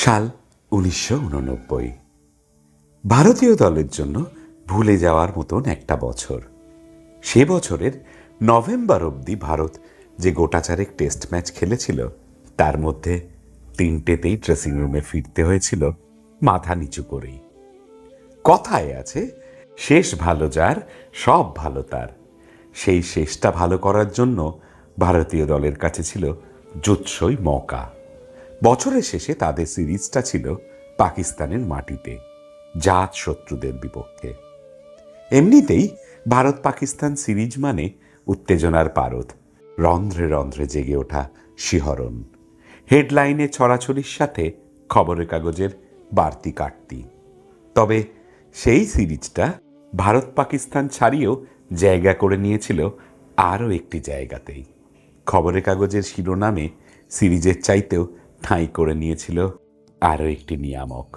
সাল উনিশশো উননব্বই। ভারতীয় দলের জন্য ভুলে যাওয়ার মতন একটা বছর। সে বছরের নভেম্বর অবধি ভারত যে গোটাচারেক টেস্ট ম্যাচ খেলেছিল, তার মধ্যে তিনটেতেই ড্রেসিং রুমে ফিরতে হয়েছিল মাথা নিচু করেই। কথায় আছে, শেষ ভালো যার, সব ভালো তার। সেই শেষটা ভালো করার জন্য ভারতীয় দলের কাছে ছিল জুৎসই মৌকা। বছরের শেষে তাদের সিরিজটা ছিল পাকিস্তানের মাটিতে, জাত শত্রুদের বিপক্ষে। এমনিতেই ভারত পাকিস্তান সিরিজ মানে উত্তেজনার পারদ, রন্ধ্রে রন্ধ্রে জেগে ওঠা শিহরণ। হেডলাইনে ছড়াছড়ির সাথে খবরের কাগজের বাড়তি কাটতি। তবে সেই সিরিজটা ভারত পাকিস্তান ছাড়িয়েও জায়গা করে নিয়েছিল আরও একটি জায়গাতেই। খবরের কাগজের শিরোনামে সিরিজের চাইতেও ঠাঁই করে নিয়েছিল আরও একটি নিয়ামক।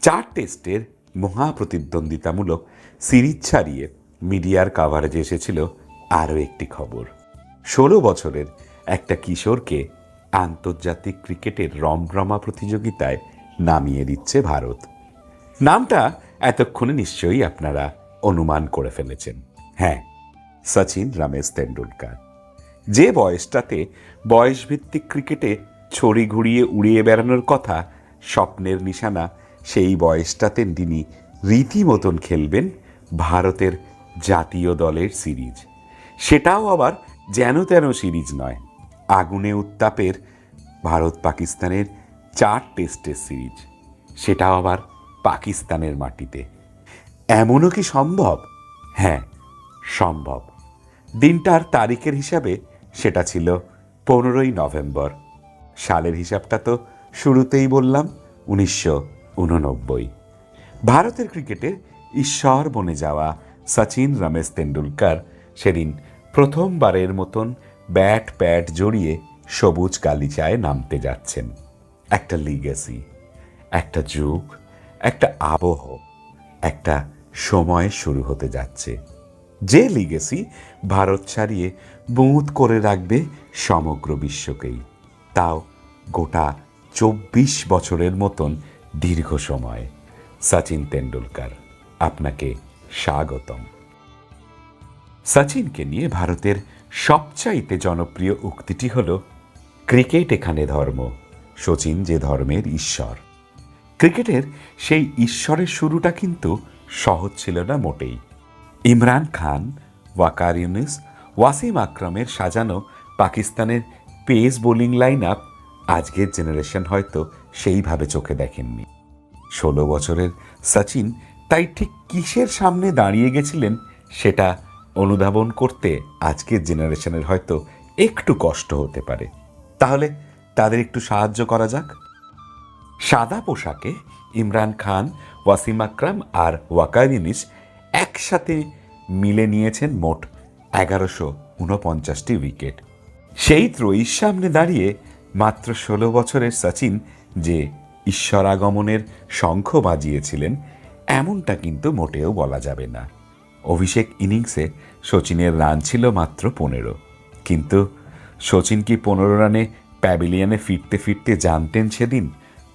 চার টেস্টের মহাপ্রতিদ্বন্দ্বিতামূলক সিরিজ ছাড়িয়ে মিডিয়ার কাভারেজে এসেছিল আরও একটি খবর। ষোলো বছরের একটা কিশোরকে আন্তর্জাতিক ক্রিকেটের রমরমা প্রতিযোগিতায় নামিয়ে দিচ্ছে ভারত। নামটা এতক্ষণে নিশ্চয়ই আপনারা অনুমান করে ফেলেছেন। হ্যাঁ সচিন রমেশ তেন্ডুলকার। যে বয়সটাতে বয়সভিত্তিক ক্রিকেটে ছড়ি ঘুরিয়ে উড়িয়ে বেড়ানোর কথা, স্বপ্নের নিশানা, সেই বয়সটাতে তিনি রীতিমতন খেলবেন ভারতের জাতীয় দলের সিরিজ। সেটাও আবার যেন তেন সিরিজ নয়, আগুনে উত্তাপের ভারত পাকিস্তানের চার টেস্টের সিরিজ, সেটাও আবার পাকিস্তানের মাটিতে। এমনও কি সম্ভব? হ্যাঁ সম্ভব। দিনটার তারিখের হিসাবে সেটা ছিল পনেরোই নভেম্বর। সালের হিসাবটা তো শুরুতেই বললাম, উনিশশো উননব্বই। ভারতের ক্রিকেটে ঈশ্বর বনে যাওয়া সচিন রমেশ তেন্ডুলকার সেদিন প্রথমবারের মতন ব্যাট প্যাট জড়িয়ে সবুজ গালিচায় নামতে যাচ্ছেন। একটা লিগেসি একটা যুগ, একটা আবহ, একটা সময় শুরু হতে যাচ্ছে। যে লিগেসি ভারত ছাড়িয়ে বুঁত করে রাখবে সমগ্র বিশ্বকেই। তাও গোটা চব্বিশ বছরের মতন দীর্ঘ সময়। সচিন তেন্ডুলকার, আপনাকে স্বাগতম। সচিনকে নিয়ে ভারতের সবচাইতে জনপ্রিয় উক্তিটি হল, ক্রিকেট এখানে ধর্ম, সচিন যে ধর্মের ঈশ্বর। ক্রিকেটের সেই ঈশ্বরের শুরুটা কিন্তু সহজ ছিল না মোটেই। ইমরান খান, ওয়াকার ইউনিস, ওয়াসিম আকরমের সাজানো পাকিস্তানের পেস বোলিং লাইন আপ আজকের জেনারেশন হয়তো সেইভাবে চোখে দেখেননি। ষোলো বছরের সচিন তাই ঠিক কিসের সামনে দাঁড়িয়ে গেছিলেন সেটা অনুধাবন করতে আজকের জেনারেশনের হয়তো একটু কষ্ট হতে পারে। তাহলে তাদের একটু সাহায্য করা যাক। সাদা পোশাকে ইমরান খান, ওয়াসিম আকরাম আর ওয়াকার ইউনিস একসাথে মিলে নিয়েছেন মোট এগারোশো উনপঞ্চাশটি উইকেট। সেই ত্রয়ীর সামনে দাঁড়িয়ে মাত্র ষোলো বছরের সচিন যে ঈশ্বরাগমনের শঙ্খ বাজিয়েছিলেন, এমনটা কিন্তু মোটেও বলা যাবে না। অভিষেক ইনিংসে সচিনের রান ছিল মাত্র পনেরো। কিন্তু সচিন কি পনেরো রানে প্যাভিলিয়নে ফিরতে ফিরতে জানতেন সেদিন?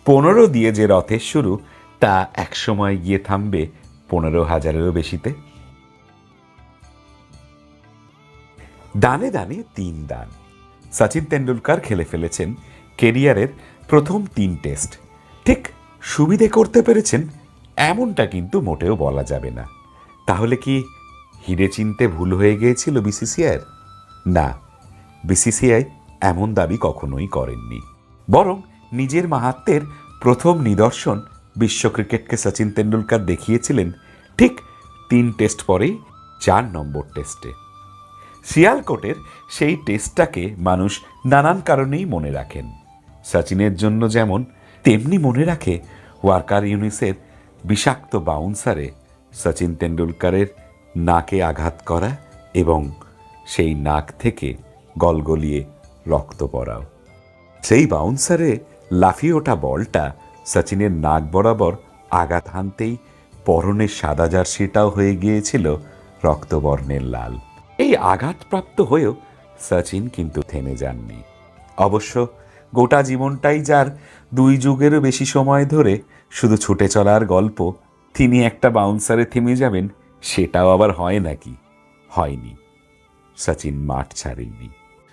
পনেরো দিয়ে যে রথের শুরু, তা একসময় গিয়ে থামবে পনেরো হাজারেরও বেশিতে। দানে দানে তিন দান। সচিন তেন্ডুলকার খেলে ফেলেছেন কেরিয়ারের প্রথম তিন টেস্ট। ঠিক সুবিধে করতে পেরেছেন এমনটা কিন্তু মোটেও বলা যাবে না। তাহলে কি হিরে চিনতে ভুল হয়ে গিয়েছিল বিসিসিআইয়ের না, বিসিসিআই এমন দাবি কখনোই করেননি। বরং নিজের মাহাত্মের প্রথম নিদর্শন বিশ্ব ক্রিকেটকে সচিন তেন্ডুলকার দেখিয়েছিলেন। ঠিক তিন টেস্ট পরেই চার নম্বর টেস্টে। শিয়ালকোটের সেই টেস্টটাকে মানুষ নানান কারণেই মনে রাখেন। সচিনের জন্য যেমন, তেমনি মনে রাখে ওয়ার্কার ইউনিসের বিষাক্ত বাউন্সারে সচিন তেন্ডুলকারের নাকে আঘাত করা এবং সেই নাক থেকে গলগলিয়ে রক্ত পড়াও সেই বাউন্সারে লাফিয়ে ওঠা বলটা সচিনের নাক বরাবর আঘাত হানতেই পরনের সাদা জার্সিটাও হয়ে গিয়েছিল রক্তবর্ণের লাল। এই আঘাতপ্রাপ্ত হয়েও সচিন কিন্তু থেমে যাননি। অবশ্য গোটা জীবনটাই যার দুই যুগেরও বেশি সময় ধরে শুধু ছুটে চলার গল্প, তিনি একটা বাউন্সারে থেমে যাবেন, সেটাও আবার হয় নাকি? হয়নি। সচিন মাঠ ছাড়েননি।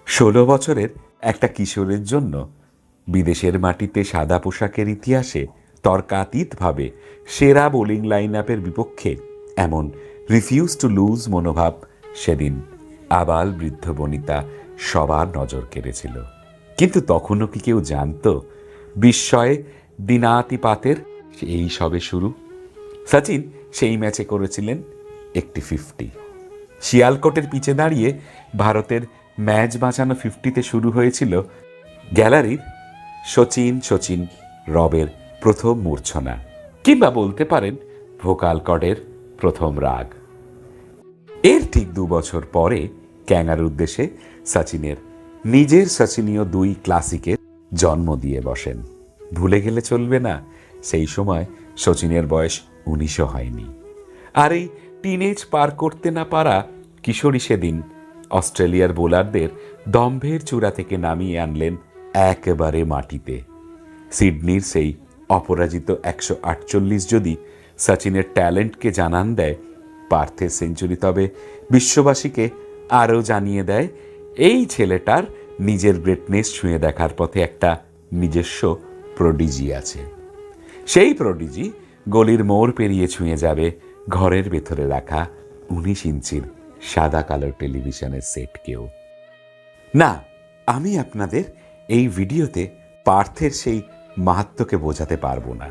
ষোলো বছরের একটা কিশোরের জন্য বিদেশের মাটিতে সাদা পোশাকের ইতিহাসে তর্কাতীতভাবে সেরা বোলিং লাইন আপের বিপক্ষে এমন রিফিউজ টু লুজ মনোভাব সেদিন আবাল বৃদ্ধ বনিতা সবার নজর কেড়েছিল। কিন্তু তখনও কি কেউ জানতো বিস্ময়ে দিনাতিপাতের? এই সবে শুরু। সচিন সেই ম্যাচে করেছিলেন একটি ফিফটি শিয়ালকোটের পিছে দাঁড়িয়ে ভারতের ম্যাচ বাঁচানো ফিফটিতে শুরু হয়েছিল গ্যালারির সচিন সচিন রবের প্রথম মূর্ছনা। কিংবা বলতে পারেন ভোকাল কর্ডের প্রথম রাগ। এর ঠিক দু বছর পরে ক্যাঙ্গার উদ্দেশ্যে সচিনের, নিজের সচিনীয় দুই ক্লাসিকের জন্ম দিয়ে বসেন। ভুলে গেলে চলবে না, সেই সময় সচিনের বয়স উনিশও হয়নি। আর এই টিনেজ পার করতে না পারা কিশোরী সেদিন অস্ট্রেলিয়ার বোলারদের দম্ভের চূড়া থেকে নামিয়ে আনলেন একেবারে মাটিতে। সিডনির সেই অপরাজিত একশো আটচল্লিশ যদি সচিনের ট্যালেন্টকে জানান দেয় পার্থের সেঞ্চুরি, তবে বিশ্ববাসীকে আরও জানিয়ে দেয়, এই ছেলেটার নিজের গ্রেটনেস ছুঁয়ে দেখার পথে একটা নিজস্ব প্রডিজি আছে। সেই প্রডিজি গলির মোড় পেরিয়ে ছুঁয়ে যাবে ঘরের ভেতরে রাখা উনিশ ইঞ্চির সাদা কালো টেলিভিশনের সেটকেও। না, আমি আপনাদের এই ভিডিওতে পার্থের সেই মাহাত্মকে বোঝাতে পারব না।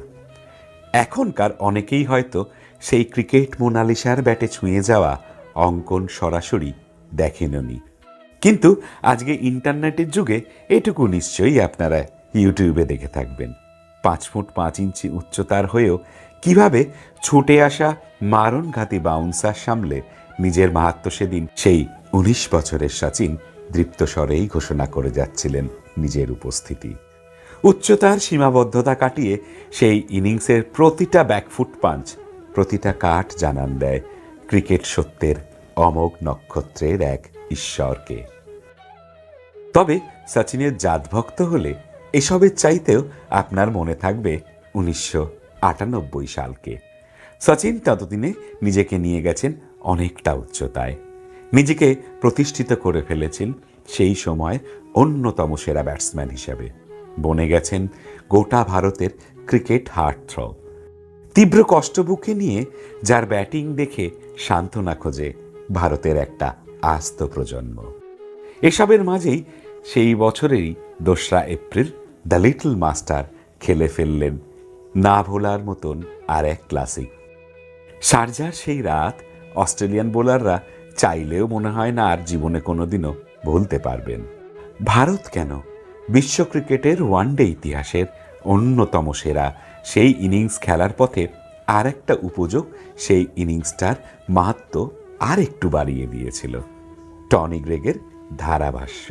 এখনকার অনেকেই হয়তো সেই ক্রিকেট মোনালিসার ব্যাটে ছুঁয়ে যাওয়া অঙ্কন সরাসরি দেখেননি কিন্তু আজকে ইন্টারনেটের যুগে এটুকু নিশ্চয়ই আপনারা ইউটিউবে দেখে থাকবেন। পাঁচ ফুট পাঁচ ইঞ্চি উচ্চতার হয়েও কীভাবে ছুটে আসা মারণঘাতী বাউন্সার সামলে নিজের মাহাত্ম সেদিন সেই উনিশ বছরের সচিন দৃপ্ত স্বরেই ঘোষণা করে যাচ্ছিলেন নিজের উপস্থিতি। উচ্চতার সীমাবদ্ধতা কাটিয়ে সেই ইনিংসের প্রতিটা ব্যাকফুট পাঞ্চ প্রতিটা কাঠ জানান দেয় ক্রিকেট সত্যের অমোঘ নক্ষত্রের এক ঈশ্বরকে। তবে সচিনের জাতভক্ত হলে এসবের চাইতেও আপনার মনে থাকবে উনিশশো আটানব্বই সালকে। সচিন ততদিনে নিজেকে নিয়ে গেছেন অনেকটা উচ্চতায়। নিজেকে প্রতিষ্ঠিত করে ফেলেছেন সেই সময় অন্যতম সেরা ব্যাটসম্যান হিসেবে। বনে গেছেন গোটা ভারতের ক্রিকেট হার্ট থ্র তীব্র কষ্ট বুকে নিয়ে যার ব্যাটিং দেখে সান্ত্বনা খোঁজে ভারতের একটা আস্ত প্রজন্ম। এসবের মাঝেই সেই বছরেরই দোসরা এপ্রিল দ্য লিটল মাস্টার খেলে ফেললেন না ভোলার মতন আর এক ক্লাসিক। শারজার সেই রাত অস্ট্রেলিয়ান বোলাররা চাইলেও মনে হয় না আর জীবনে কোনোদিনও ভুলতে পারবেন। ভারত কেন বিশ্ব ক্রিকেটের ওয়ানডে ইতিহাসের অন্যতম সেরা। সেই ইনিংস খেলার পথে আর একটা উপযোগ, সেই ইনিংসটার মাহাত্ম আর একটু বাড়িয়ে দিয়েছিল। টনি গ্রেগের ধারাভাষ্য।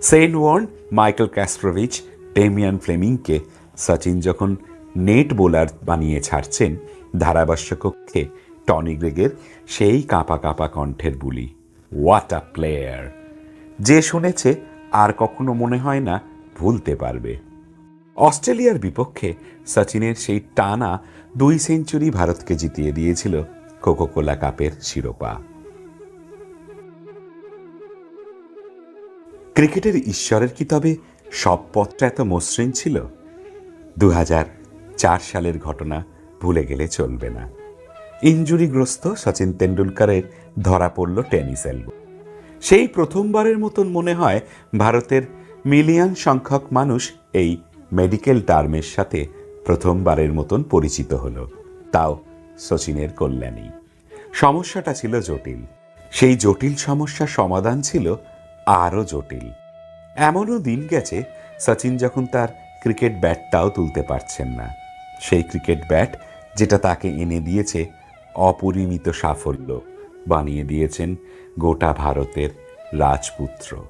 Shane Warne, Michael Kasprowicz Damien ফ্লেমিংকে Sachin যখন নেট বোলার বানিয়ে ছাড়ছেন, ধারাভাষ্য কক্ষে টনি গ্রেগের সেই কাঁপা কাঁপা কণ্ঠের বুলি হোয়াট আ প্লেয়ার যে শুনেছে, আর কখনো মনে হয় না ভুলতে পারবে। অস্ট্রেলিয়ার বিপক্ষে সচিনের সেই টানা দুই সেঞ্চুরি ভারতকে জিতিয়ে দিয়েছিল কোকোকোলা কাপের শিরোপা। ক্রিকেটের ঈশ্বরের কি তবে সব পথটা এত মসৃণ ছিল? দু সালের ঘটনা ভুলে গেলে চলবে না। ইঞ্জুরিগ্রস্ত সচিন তেন্ডুলকারের ধরা পড়ল টেনিস এলবো। সেই প্রথমবারের মতন মনে হয় ভারতের মিলিয়ন সংখ্যক মানুষ এই মেডিকেল টার্মের সাথে প্রথমবারের মতন পরিচিত হলো। তাও সচিনের কল্যাণী। সমস্যাটা ছিল জটিল। সেই জটিল সমস্যার সমাধান ছিল আরও জটিল। এমনও দিন গেছে সচিন যখন তার ক্রিকেট ব্যাটটাও তুলতে পারছেন না। সেই ক্রিকেট ব্যাট যেটা তাকে এনে দিয়েছে অপরিমিত সাফল্য, বানিয়ে দিয়েছেন গোটা ভারতের রাজপুত্র।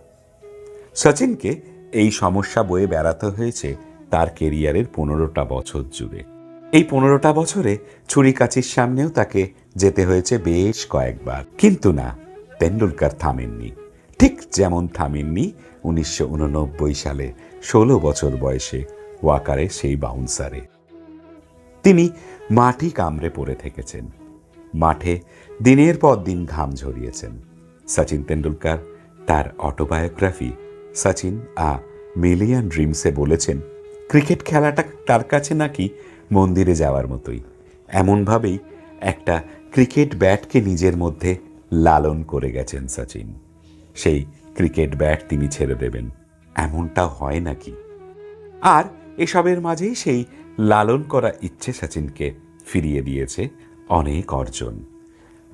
সচিনকে এই সমস্যা বয়ে বেড়াতে হয়েছে তার কেরিয়ারের পনেরোটা বছর জুড়ে। এই পনেরোটা বছরে ছুরিকাছির সামনেও তাকে যেতে হয়েছে বেশ কয়েকবার। কিন্তু না, তেন্ডুলকার থামেননি। ঠিক যেমন থামেননি উনিশশো উননব্বই সালে ষোলো বছর বয়সে ওয়াকারে সেই বাউন্সারে। তিনি মাটি কামড়ে পড়ে থেকেছেন। মাঠে দিনের পর দিন ঘাম ঝরিয়েছেন। সচিন তেন্ডুলকার তার অটোবায়োগ্রাফি সচিন আ মিলিয়ন ড্রিমসে বলেছেন, ক্রিকেট খেলাটা তার কাছে নাকি মন্দিরে যাওয়ার মতোই। এমনভাবেই একটা ক্রিকেট ব্যাটকে নিজের মধ্যে লালন করে গেছেন সচিন। সেই ক্রিকেট ব্যাট তিনি ছেড়ে দেবেন। এমনটা হয় নাকি? আর এসবের মাঝেই সেই লালন করা ইচ্ছে সচিনকে ফিরিয়ে দিয়েছে অনেক অর্জন।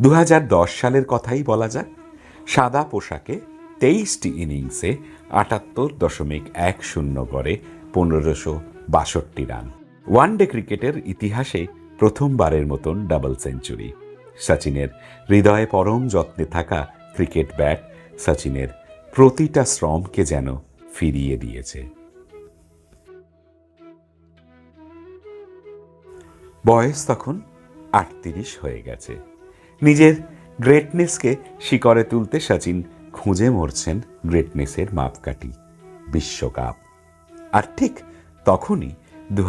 দু হাজার দশ সালের কথাই বলা যাক, সাদা পোশাকে তেইশটি ইনিংসে আটাত্তর দশমিক এক শূন্য করে পনেরোশো বাষট্টি রান। ওয়ানডে ক্রিকেটের ইতিহাসে প্রথমবারের মতন ডাবল সেঞ্চুরি। সচিনের হৃদয়ে পরম যত্নে থাকা ক্রিকেট ব্যাট সচিনের প্রতিটা শ্রমকে যেন ফিরিয়ে দিয়েছে। বয়স তখন আটত্রিশ হয়ে গেছে। নিজের গ্রেটনেসকে শিকরে তুলতে সচিন খুঁজে মরছেন গ্রেটনেসের মাপকাঠি, বিশ্বকাপ। আর ঠিক তখনই দু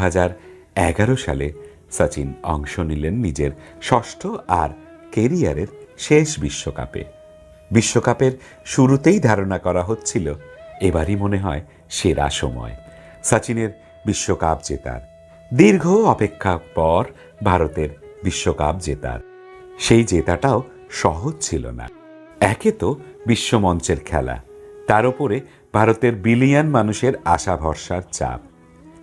এগারো সালে সচিন অংশ নিলেন নিজের ষষ্ঠ আর কেরিয়ারের শেষ বিশ্বকাপে। বিশ্বকাপের শুরুতেই ধারণা করা হচ্ছিল, এবারই মনে হয় সেরা সময়। সচিনের বিশ্বকাপ জেতার, দীর্ঘ অপেক্ষা পর ভারতের বিশ্বকাপ জেতার। সেই জেতাটাও সহজ ছিল না। একে তো বিশ্বমঞ্চের খেলা। তার উপরে ভারতের বিলিয়ন মানুষের আশা ভরসার চাপ।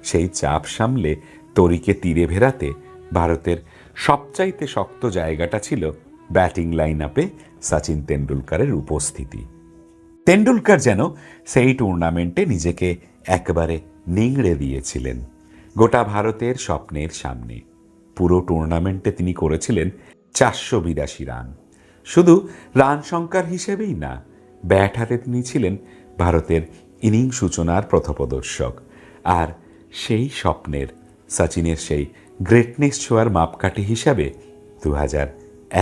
সেই চাপ সামলে তরিকে তীরে ভেরাতে ভারতের সবচাইতে শক্ত জায়গাটা ছিল ব্যাটিং লাইন আপে সচিন তেন্ডুলকারের উপস্থিতি। তেন্ডুলকার যেন সেই টুর্নামেন্টে নিজেকে একবারে নিংড়ে দিয়েছিলেন। গোটা ভারতের স্বপ্নের সামনে। পুরো টুর্নামেন্টে তিনি করেছিলেন চারশো বিরাশি রান। শুধু রান সংখ্যার হিসেবেই না, ব্যাট হাতে তিনি ছিলেন ভারতের ইনিংস সূচনার পথপ্রদর্শক আর সেই স্বপ্নের, সচিনের সেই গ্রেটনেস ছোঁয়ার মাপকাঠি হিসাবে দু হাজার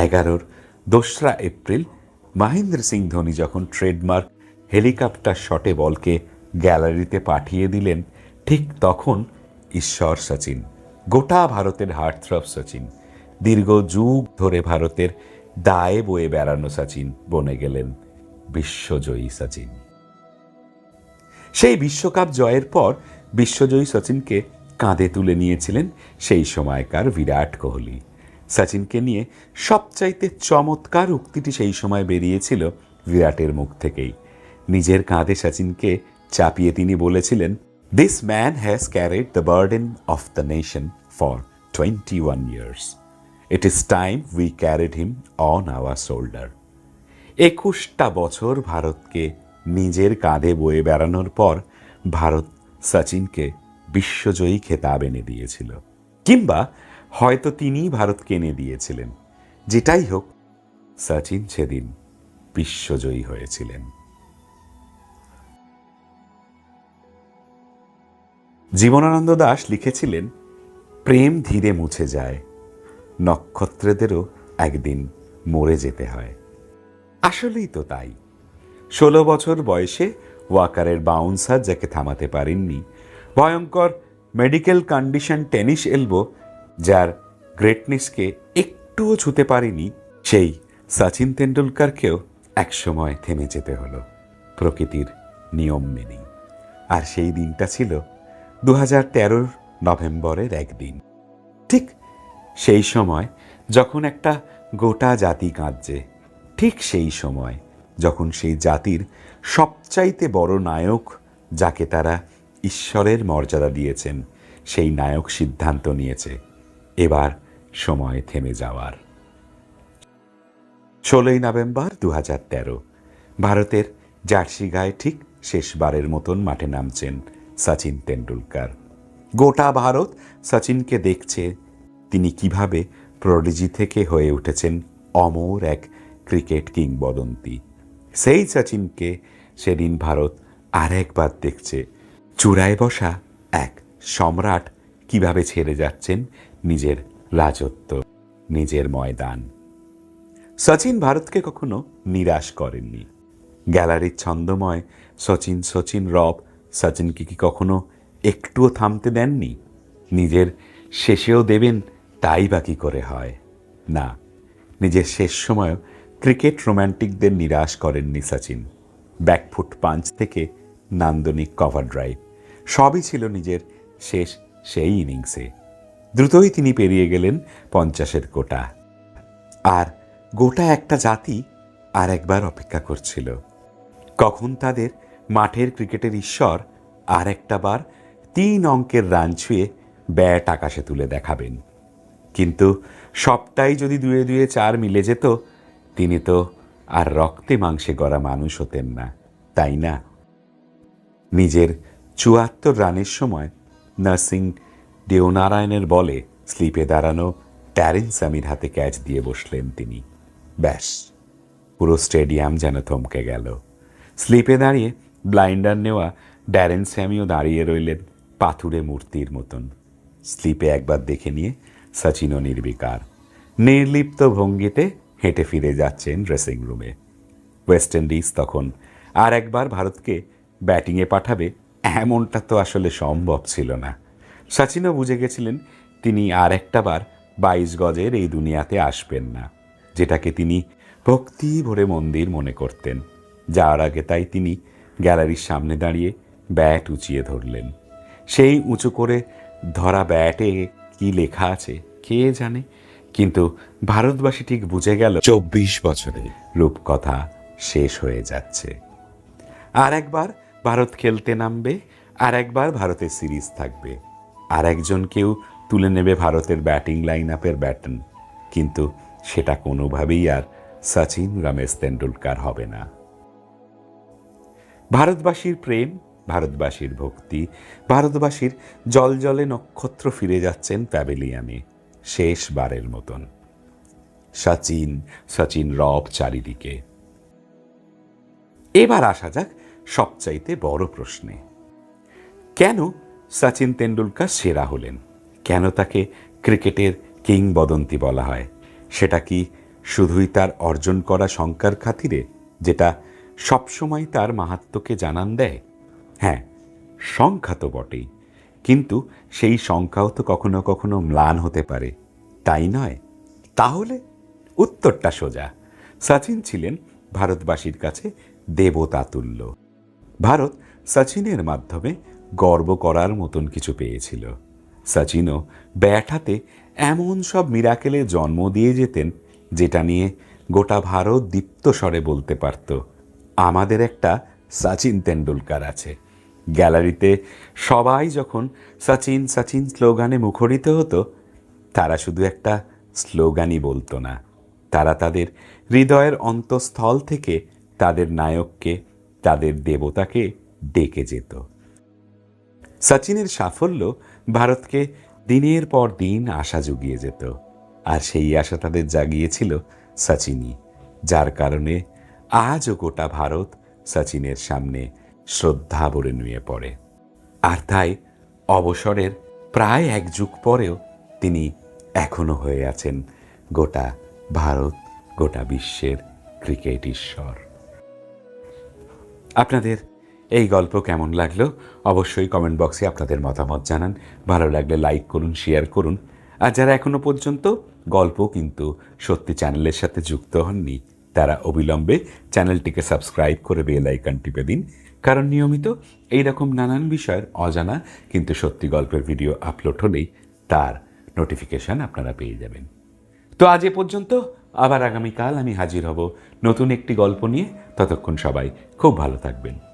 এগারোর দোসরা এপ্রিল মহেন্দ্র সিং ধোনি যখন ট্রেডমার্ক হেলিকপ্টার শটে বলকে গ্যালারিতে পাঠিয়ে দিলেন, ঠিক তখন ঈশ্বর সচিন, গোটা ভারতের হার্টথ্রব সচিন, দীর্ঘ যুগ ধরে ভারতের দায়ে বয়ে বেড়ানো সচিন বনে গেলেন বিশ্বজয়ী সচিন। সেই বিশ্বকাপ জয়ের পর বিশ্বজয়ী সচিনকে কাঁধে তুলে নিয়েছিলেন সেই সময়কার বিরাট কোহলি। সচিনকে নিয়ে সবচাইতে চমৎকার উক্তিটি সেই সময় বেরিয়েছিল বিরাটের মুখ থেকেই। নিজের কাঁধে সচিনকে চাপিয়ে তিনি বলেছিলেন this man has carried the burden of the nation for twenty one years it is time we carried him on our shoulder একুশটা বছর ভারতকে নিজের কাঁধে বয়ে বেড়ানোর পর ভারত সচিনকে বিশ্বজয়ী খেতাব এনে দিয়েছিল। কিংবা হয়তো তিনিই ভারতকে এনে দিয়েছিলেন। যেটাই হোক, সচিন সেদিন বিশ্বজয়ী হয়েছিলেন। জীবনানন্দ দাস লিখেছিলেন, প্রেম ধীরে মুছে যায় নক্ষত্রদেরও একদিন মরে যেতে হয়। আসলেই তো তাই। ষোলো বছর বয়সে ওয়াকারের বাউন্সার যাকে থামাতে পারেননি ভয়ঙ্কর মেডিকেল কন্ডিশন টেনিস এলবো, যার গ্রেটনেসকে একটুও ছুতে পারেনি সেই সচিন তেন্ডুলকারকেও একসময় থেমে যেতে হলো। প্রকৃতির নিয়ম মেনেই। আর সেই দিনটা ছিল দু হাজার তেরোর নভেম্বরের একদিন। ঠিক সেই সময় যখন একটা গোটা জাতি কাঁদছে, ঠিক সেই সময় যখন সেই জাতির সবচাইতে বড় নায়ক যাকে তারা ঈশ্বরের মর্যাদা দিয়েছেন, সেই নায়ক সিদ্ধান্ত নিয়েছে, এবার সময় থেমে যাওয়ার। ষোলোই নভেম্বর দু হাজার তেরো, ভারতের জার্সি গায়ে ঠিক শেষবারের মতন মাঠে নামছেন সচিন তেন্ডুলকার। গোটা ভারত সচিনকে দেখছে তিনি কীভাবে প্রডিজি থেকে হয়ে উঠেছেন অমর এক ক্রিকেট কিংবদন্তি। সেই সচিনকে সেদিন ভারত আর একবার দেখছে। চূড়ায় বসা এক সম্রাট কীভাবে ছেড়ে যাচ্ছেন নিজের রাজত্ব, নিজের ময়দান। সচিন ভারতকে কখনো নিরাশ করেননি। গ্যালারির ছন্দময় সচিন সচিন রব সচিনকে কি কখনো একটুও থামতে দেননি? নিজের শেষেও দেবেন তাই বা কী করে হয়? না, নিজের শেষ সময়ও ক্রিকেট রোম্যান্টিকদের নিরাশ করেননি সচিন ব্যাকফুট পাঞ্চ থেকে নান্দনিক কভার ড্রাইভ, সবই ছিল নিজের শেষ সেই ইনিংসে। দ্রুতই তিনি পেরিয়ে গেলেন পঞ্চাশের কোটা। আর গোটা একটা জাতি আর একবার অপেক্ষা করছিল। কখন তাদের মাঠের ক্রিকেটের ঈশ্বর আর একটা বার তিন অঙ্কের রান ছুঁয়ে ব্যাট আকাশে তুলে দেখাবেন। কিন্তু সবটাই যদি দুয়ে দুয়ে চার মিলে যেত, তিনি তো আর রক্তে মাংসে গড়া মানুষ হতেন না, তাই না? নিজের চুয়াত্তর রানের সময় নার্সিং দেওনারায়ণের বলে স্লিপে দাঁড়ানো ট্যারেন সামির হাতে ক্যাচ দিয়ে বসলেন তিনি। ব্যাস, পুরো স্টেডিয়াম যেন থমকে গেল। স্লিপে দাঁড়িয়ে ব্লাইন্ডার নেওয়া ড্যারেন স্যামিও দাঁড়িয়ে রইলেন পাথুরে মূর্তির মতন। স্লিপে একবার দেখে নিয়ে সচিনও নির্বিকার। নির্লিপ্ত ভঙ্গিতে হেঁটে ফিরে যাচ্ছেন ড্রেসিং রুমে ওয়েস্ট ইন্ডিজ তখন আর একবার ভারতকে ব্যাটিংয়ে পাঠাবে এমনটা তো আসলে সম্ভব ছিল না। সচিনও বুঝে গেছিলেন তিনি আর একটা বার বাইশ গজের এই দুনিয়াতে আসবেন না, যেটাকে তিনি ভক্তি ভরে মন্দির মনে করতেন। যাওয়ার আগে তাই তিনি গ্যালারির সামনে দাঁড়িয়ে ব্যাট উঁচিয়ে ধরলেন। সেই উঁচু করে ধরা ব্যাটে কি লেখা আছে? কে জানে? কিন্তু ভারতবাসী ঠিক বুঝে গেল চব্বিশ বছরে রূপকথা শেষ হয়ে যাচ্ছে। আর একবার ভারত খেলতে নামবে আর একবার ভারতের সিরিজ থাকবে। আর একজন কেউ তুলে নেবে ভারতের ব্যাটিং লাইন আপের ব্যাটন কিন্তু সেটা কোনোভাবেই আর সচিন রমেশ তেন্ডুলকার হবে না। ভারতবাসীর প্রেম ভারতবাসীর ভক্তি ভারতবাসীর জল জলে নক্ষত্র ফিরে যাচ্ছেন প্যাভিলিয়ানে শেষবারের মতন। সচিন সচিন রব চারিদিকে। এবার আসা যাক সবচাইতে বড় প্রশ্নে। কেন সচিন তেন্ডুলকার সেরা হলেন? কেন তাকে ক্রিকেটের কিংবদন্তি বলা হয়? সেটা কি শুধুই তার অর্জন করা সংখ্যার খাতিরে, যেটা সবসময় তার মাহাত্ম্যকে জানান দেয়? হ্যাঁ সংখ্যা তো বটেই। কিন্তু সেই সংখ্যাও তো কখনো কখনো ম্লান হতে পারে। তাই নয়। তাহলে উত্তরটা সোজা। সচিন ছিলেন ভারতবাসীর কাছে দেবতাতুল্য। ভারত সচিনের মাধ্যমে গর্ব করার মতন কিছু পেয়েছিল। সচিনও ব্যাট হাতে এমন সব মিরাকেলে জন্ম দিয়ে যেতেন, যেটা নিয়ে গোটা ভারত দীপ্ত স্বরে বলতে পারত, আমাদের একটা সচিন তেন্ডুলকার আছে। গ্যালারিতে সবাই যখন সচিন সচিন স্লোগানে মুখরিত হতো, তারা শুধু একটা স্লোগানই বলতো না। তারা তাদের হৃদয়ের অন্তঃস্থল থেকে তাদের নায়ককে, তাদের দেবতাকে ডেকে যেত। সচিনের সাফল্য ভারতকে দিনের পর দিন আশা জুগিয়ে যেত। আর সেই আশা তাদের জাগিয়েছিল সচিনই, যার কারণে আজও গোটা ভারত সচিনের সামনে শ্রদ্ধা ভরে নুয়ে পড়ে। আর তাই অবসরের প্রায় এক যুগ পরেও তিনি এখনও হয়ে আছেন গোটা ভারত, গোটা বিশ্বের ক্রিকেট ঈশ্বর। আপনাদের এই গল্প কেমন লাগল? অবশ্যই কমেন্ট বক্সে আপনাদের মতামত জানান। ভালো লাগলে লাইক করুন, শেয়ার করুন। আর যারা এখনও পর্যন্ত গল্প কিন্তু সত্যি চ্যানেলের সাথে যুক্ত হননি, তারা অবিলম্বে চ্যানেলটিকে সাবস্ক্রাইব করে বেল আইকন টিপে দিন। কারণ নিয়মিত এই রকম নানান বিষয়ের অজানা কিন্তু সত্যি গল্পের ভিডিও আপলোড হলেই তার নোটিফিকেশান আপনারা পেয়ে যাবেন। তো আজ এ পর্যন্ত, আবার আগামীকাল আমি হাজির হব নতুন একটি গল্প নিয়ে। ততক্ষণ সবাই খুব ভালো থাকবেন।